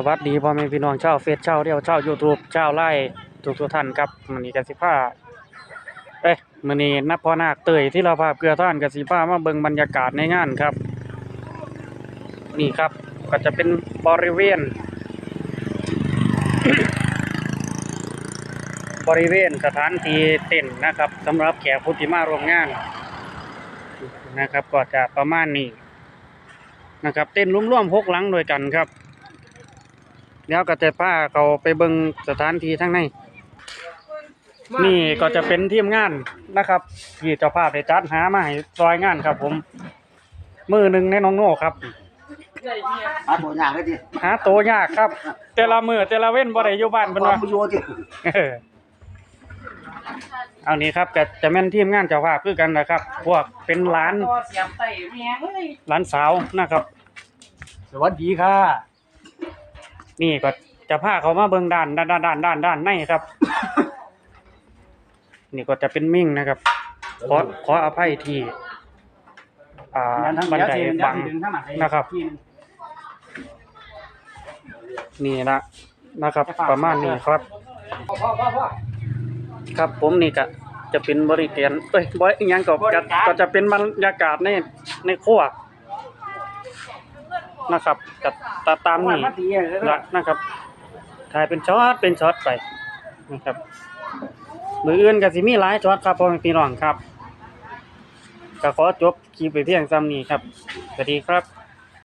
สวัสดีพ่อแม่พี่น้องชาวเฟซชาวเดียวชาว YouTube ชาวไลน์ทุกทุกท่านครับมื้อนี้ก็สิพาเอ้ยมื้อนี้นับพ่อนาคเตยที่เราภาเกลือท่านก็สิพามาเบิ่งบรรยากาศในงานครับ นี่ครับก็จะเป็นบริเวณ บริเวณสถานที่เต้นนะครับสำหรับแขกผู้ที่มาร่วมงานนะครับก็จะประมาณนี้นะครับ เต้นร่วมๆหกหลังด้วยกันครับ แล้วก็จะพาเขาไปเบิ่งสถานที่ทั้งในนี่ก็จะเป็นทีมงานนะครับที่เจ้าภาพได้จัดหามาให้ซอยงานครับ ผมมือหนึ่งในน้องโน่ครับหาตัวอย่างเลยดิหาตัวยากครับ แต่ละมือแต่ละเว้นบ่ได้อยู่บ้านเพิ่นว่าผู้โยดิเออเอานี้ครับก็จะแม่นทีมงานเจ้าภาพคือกันนะครับ พวกเป็นหลานเสียบไต่แม่เอ้ยหลานสาวนะครับ สวัสดีค่ะ นี่ก็จะพาเขามาเบิ่งด้านด้านด้านด้านด้านด้านในครับ นี่ก็จะเป็นมิ่งนะครับ ขอขออภัยที่อ่าบันไดบังนะครับ นี่นะนะครับ ประมาณนี้ครับพ่อพ่อพ่อพ่อครับผมนี่ก็จะเป็นบริการเอ้ยบริยังก็จะก็จะเป็นบรรยากาศในในครัว นะครับจะตาตามนี่มาตีเลยละนะครับถ่ายเป็นช็อตเป็นช็อตไปนะครับมืออื่นก็สิมีหลายช็อตครับพ่อแม่พี่น้องครับก็ขอจบคลิปไปเพียงซ้ำนี้ครับสวัสดีครับ